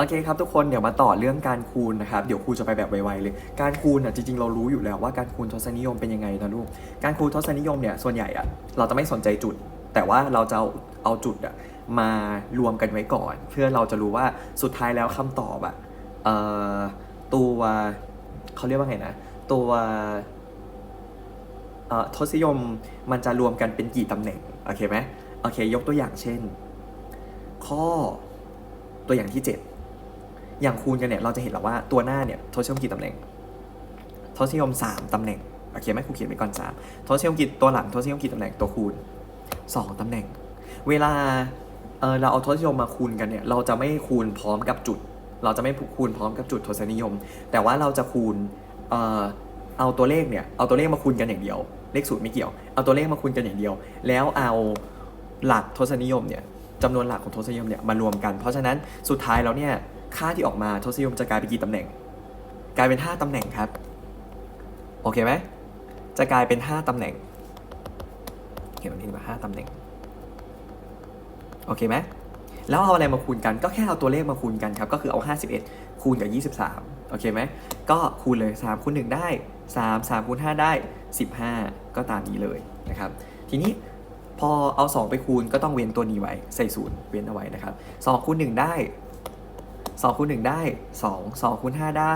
โอเคครับทุกคนเดี๋ยวมาต่อเรื่องการคูณนะครับเดี๋ยวครูจะไปแบบไวๆเลย การคูณอะจริงๆเรารู้อยู่แล้วว่าการคูณทศนิยมเป็นยังไงนะลูกการคูณทศนิยมเนี่ยส่วนใหญ่อะเราจะไม่สนใจจุด แต่ว่าเราจะเอาเอาจุดอะมารวมกันไว้ก่อน เพื่อเราจะรู้ว่าสุดท้ายแล้วคำตอบอะเอ่อตัวเขาเรียกว่าไงนะ ตัวเอ่อทศนิยมมันจะรวมกันเป็นกี่ตำแหน่งโอเคไหมโอเคยกตัวอย่างเช่น ข้อตัวอย่างที่ 7 อย่างคูณกันเนี่ยเราจะเห็นแล้วว่าตัวหน้าเนี่ยทศนิยมกี่ตำแหน่งทศนิยม 3ตำแหน่งโอเคไหมครูเขียนไว้ก่อน3ทศนิยมกี่ตัวหลังทศนิยมกี่ตำแหน่งตัวคูณ 2ตำแหน่ง เวลาเเราเอาทศนิยมมาคูณกันเนี่ยเราจะไม่คูณพร้อมกับจุด เราจะไม่คูณพร้อมกับจุดทศนิยม แต่ว่าเราจะคูณเออเอาตัวเลขเนี่ยเอาตัวเลขมาคูณกันอย่างเดียว เลขสูตรไม่เกี่ยว เอาตัวเลขมาคูณกันอย่างเดียว แล้วเอาหลักทศนิยมเนี่ยจำนวนหลักของทศนิยมเนี่ยมารวมกัน เพราะฉะนั้นสุดท้ายแล้วเนี่ย ค่าที่ออกมาทศนิยมจะกลายเป็นกี่ตำแหน่ง กลายเป็น 5ตำแหน่งครับ โอเคไหมจะกลายเป็น 5ตำแหน่งเขียนแบบนี้ดีกว่าตำแหน่ง โอเคไหมแล้วเอาอะไรมาคูณกัน ก็แค่เอาตัวเลขมาคูณกันครับ ก็คือเอา 51 คูณกับ 23 โอเคไหม ก็คูณเลย 3 คูณ 1 ได้ 3 3คูณ 5 ได้ 15 ก็ตามนี้เลยนะครับ ทีนี้พอเอา 2 ไปคูณก็ต้องเว้นตัวนี้ไว้ ใส่ศูนย์เว้นเอาไว้นะครับ2คูณ 1 ได้ 2คูณ1ได้ 2 2คูณ5ได้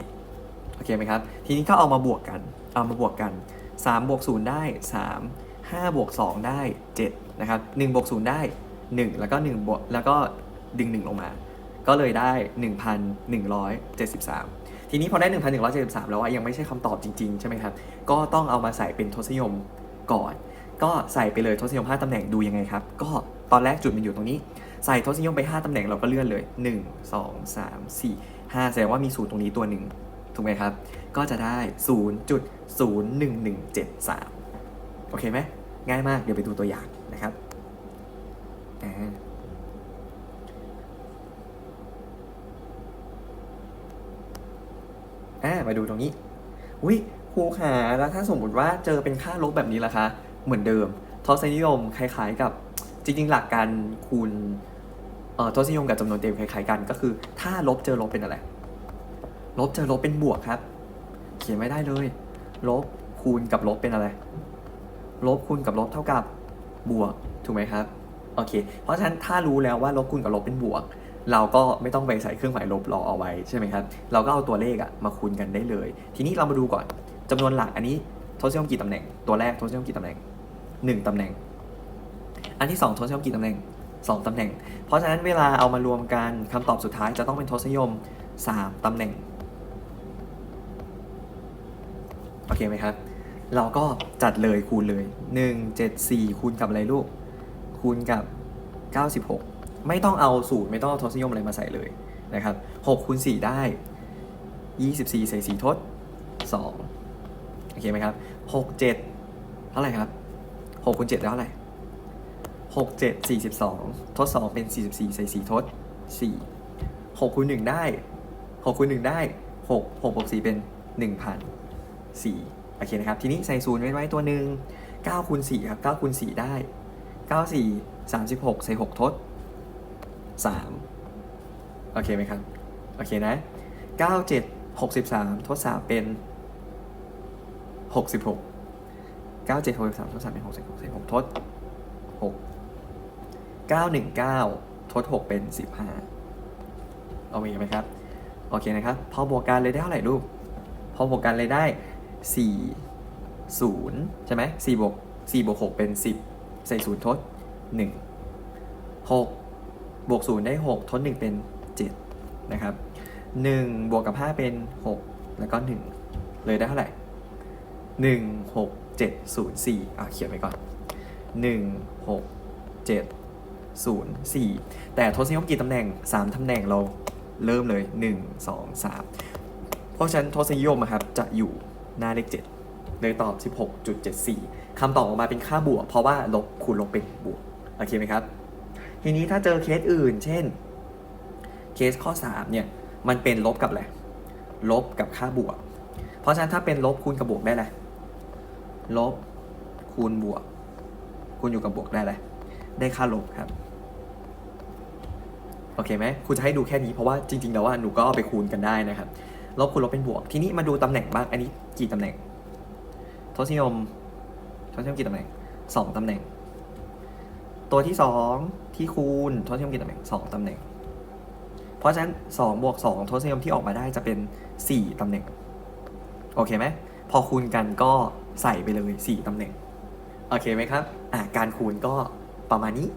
10 โอเคไหมครับ ทีนี้ก็เอามาบวกกัน เอามาบวกกัน 3 บวก 0 ได้ 3 5บวก2ได้ 7 นะครับ1บวก0ได้ 1 แล้วก็1บวกแล้วก็ดึง 1 ลงมา ก็เลยได้ 1,173 ทีนี้พอได้ 1,173 แล้วอะยังไม่ใช่คำตอบจริง ๆ ใช่ไหมครับ ก็ต้องเอามาใส่เป็นทศนิยมก่อน ก็ใส่ไปเลยทศนิยม 5ตำแหน่งดูยังไงครับ ก็ ตอนแรกจุดมันอยู่ตรงนี้ ใส่ทศนิยมไป 5ตำแหน่งเราก็เลื่อนเลย 1 2 3 4 5แสดงว่ามีศูนย์ตรงนี้ตัวหนึ่งถูกไหมครับ ก็จะได้ 0.01173 โอเคไหมง่ายมากเดี๋ยวไปดูตัวอย่างนะครับอ่ามาดูตรงนี้อุ้ยครูขาแล้วถ้าสมมติว่าเจอเป็นค่าลบแบบนี้ล่ะคะ เหมือนเดิมทศนิยมคล้ายๆกับ จริงๆ หลักการคูณเอ่อทศนิยมกับจำนวนเต็มคล้ายๆกัน ก็คือ ถ้าลบเจอลบเป็นอะไร ลบเจอลบเป็นบวกครับ เขียนไม่ได้เลย ลบคูณกับลบเป็นอะไร ลบคูณกับลบเท่ากับบวกถูกไหมครับโอเค เพราะฉะนั้นถ้ารู้แล้วว่าลบคูณกับลบเป็นบวก เราก็ไม่ต้องไปใส่เครื่องหมายลบรอเอาไว้ใช่ไหมครับ เราก็เอาตัวเลขอะมาคูณกันได้เลย ทีนี้เรามาดูก่อนจำนวนหลักอันนี้ทศนิยมกี่ตำแหน่ง ตัวแรกทศนิยมกี่ตำแหน่งหนึ่งตำแหน่ง อันที่สองทศนิยมกี่ตำแหน่งสองตำแหน่ง เพราะฉะนั้นเวลาเอามารวมกันคำตอบสุดท้ายจะต้องเป็นทศนิยมสามตำแหน่ง โอเคไหมครับ เราก็จัดเลยคูณเลย 1 7 4 คูณกับอะไรลูก คูณกับ 96 ไม่ต้องเอาสูตรไม่ต้องทศนิยมอะไรมาใส่เลยนะครับ6คูณ4ได้ 24 ใส่4ทด2โอเคไหมครับ 6 7 เท่าไหร่ครับ 6คูณ7แล้วเท่าไหร่ 6 7 42 ทด 2 เป็น 44 ใส่ 4 ทด 4 6คูณ1ได้ 6คูณ1ได้ 6 6บวก4เป็น1,000 4โอเคนะครับ ทีนี้ใส่ศูนย์ไว้ไว้ตัวหนึ่ง9คูณ4ครับ9คูณ4ได้ 9 4 36 ใส่ 6 ทด 3 โอเคไหมครับ โอเคนะ 9 7 63 ทด 3 เป็น 66 9 7 63 ทด 3 เป็น 66ใส่6ทด 6 9 1 9 ทด 6 เป็น 15โอเคไหมครับ โอเคนะครับ พอบวกกันเลยได้เท่าไหร่ลูก พอบวกกันเลยได้ 4 0 ใช่ไหม4บวก4บวก6เป็น 10 ใส่ 0 ทด 1 6 บวก 0 ได้ 6 ทด 1 เป็น 7 นะครับ 1 บวกกับ 5 เป็น 6 แล้วก็ 1 เลยได้เท่าไหร่ 1 6 7 0 4อะเขียนไว้ก่อน 1 6 7 0 4 แต่ทศนิยมกี่ตำแหน่ง 3 ตำแหน่งเราเริ่มเลย 1 2 3 เพราะฉะนั้นทศนิยมครับจะอยู่หน้าเลข7เลยตอบ 16.74 คำตอบออกมาเป็นค่าบวก เพราะว่าลบคูณลบเป็นบวก โอเคไหมครับ ทีนี้ถ้าเจอเคสอื่น เช่น เคสข้อ 3 เนี่ย มันเป็นลบกับอะไร ลบกับค่าบวก เพราะฉะนั้นถ้าเป็นลบคูณกับบวกได้อะไรลบคูณบวก คูณอยู่กับบวกได้อะไรได้ค่าลบครับ อเคไหมครูจะให้ดูแค่นี้เพราะว่าจริงๆแล้วว่าหนูก็เอาไปคูณกันได้นะครับลบคูณลบเป็นบวก ทีนี้มาดูตำแหน่งบ้าง อันนี้กี่ตำแหน่ง ทศนิยม ทศนิยมกี่ตำแหน่งสองตำแหน่ง ตัวที่สองที่คูณ ทศนิยมกี่ตำแหน่งสองตำแหน่ง เพราะฉะนั้นสองบวกสองทศนิยมที่ออกมาได้จะเป็นสี่ตำแหน่ง โอเคไหม พอคูณกันก็ใส่ไปเลยสี่ตำแหน่ง โอเคไหมครับ อ่าการคูณก็ประมาณนี้